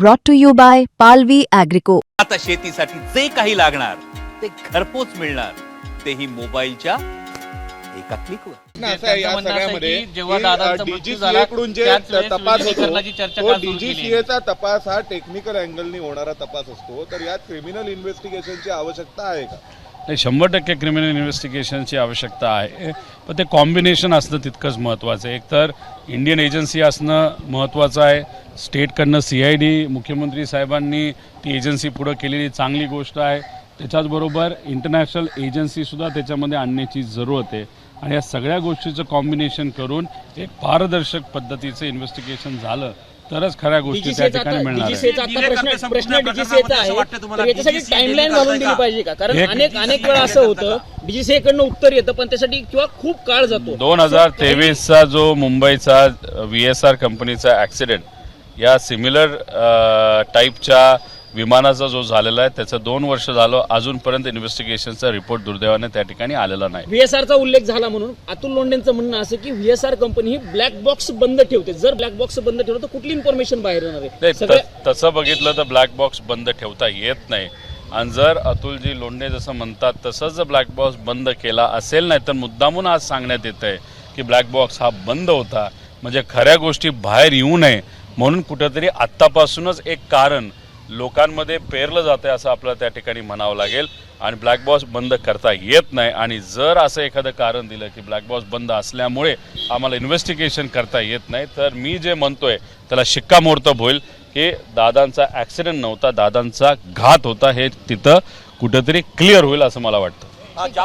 brought to you by Palvi Agrico. आता शेतीसाठी जे काही लागणार ते घरपोच मिळणार तेही मोबाईलच्या एका क्लिकवर ना असं आहे या त्यांचं म्हणणं असं आहे सगळ्यामध्ये की जेव्हा दादांचा मृत्यू डीजीसीए झाला, कडून जे त्याच वेळेस तपास विलिनीकरणाची होतो चर्चा तो का सुरू केली? DGCA चा तपास हा टेक्निकल अँगलनी होणारा तपास असतो तर यात क्रिमिनल इन्व्हेस्टिगेशनची आवश्यकता आहे का नाही शंभर टक्के क्रिमिनल इन्व्हेस्टिगेशनची आवश्यकता आहे. पण ते कॉम्बिनेशन असणं तितकंच महत्त्वाचं आहे. एकतर इंडियन एजन्सी असणं महत्त्वाचं आहे. स्टेटकडनं सी आय डी मुख्यमंत्री साहेबांनी ती एजन्सी पुढं केलेली चांगली गोष्ट आहे. त्याच्याचबरोबर इंटरनॅशनल एजन्सीसुद्धा त्याच्यामध्ये आणण्याची जरूरत आहे. आणि या सगळ्या गोष्टीचं कॉम्बिनेशन करून एक पारदर्शक पद्धतीचं इन्व्हेस्टिगेशन झालं तरच खऱ्या गोष्टी त्या ठिकाणी मिळणार आहे डीजीसीचा आता प्रश्न प्रश्न डीजीसीचा आहे. तर याच्यासाठी टाइमलाईन घालून दिली पाहिजे का? कारण एक- अनेक अनेक वेळा असं होतं डीजीसीए कडनं उत्तर येतं पण त्यासाठी किंवा खूप काळ जातो. दोन हजार तेवीसचा जो मुंबईचा व्ही एस आर कंपनीचा ॲक्सिडेंट या सिमिलर टाईपच्या विमानाचा जो झालेला आहे त्याचं दोन वर्ष झालं अजूनपर्यंत इन्व्हेस्टिगेशनचा रिपोर्ट दुर्दैवाने त्या ठिकाणी आलेला नाही. व्हीएसआरचा उल्लेख झाला म्हणून अतुल लोंढेंचं म्हणणं असं की व्हीएसआर कंपनी ही ब्लॅक बॉक्स बंद ठेवते. जर ब्लॅक बॉक्स बंद ठेवलं तर कुठली इन्फॉर्मेशन बाहेर येणार आहे? तसं बघितलं तर ब्लॅक बॉक्स बंद ठेवता येत नाही. आणि जर अतुलजी लोंढे जसं म्हणतात तसंच जर ब्लॅक बॉक्स बंद केला असेल नाही तर मुद्दामून आज सांगण्यात येत आहे की ब्लॅक बॉक्स हा बंद होता. म्हणजे खऱ्या गोष्टी बाहेर येऊ नये. म्हणून कुठंतरी आत्तापासूनच एक कारण लोकांमध्ये पेरलं जातं आहे असं आपल्याला त्या ठिकाणी म्हणावं लागेल. आणि ब्लॅक बॉक्स बंद करता येत नाही. आणि जर असं एखादं कारण दिलं की ब्लॅक बॉक्स बंद असल्यामुळे आम्हाला इन्व्हेस्टिगेशन करता येत नाही तर मी जे म्हणतोय त्याला शिक्कामोर्तब होईल की दादांचा ॲक्सिडेंट नव्हता दादांचा घात होता हे तिथं कुठंतरी क्लिअर होईल असं मला वाटतं. ज्या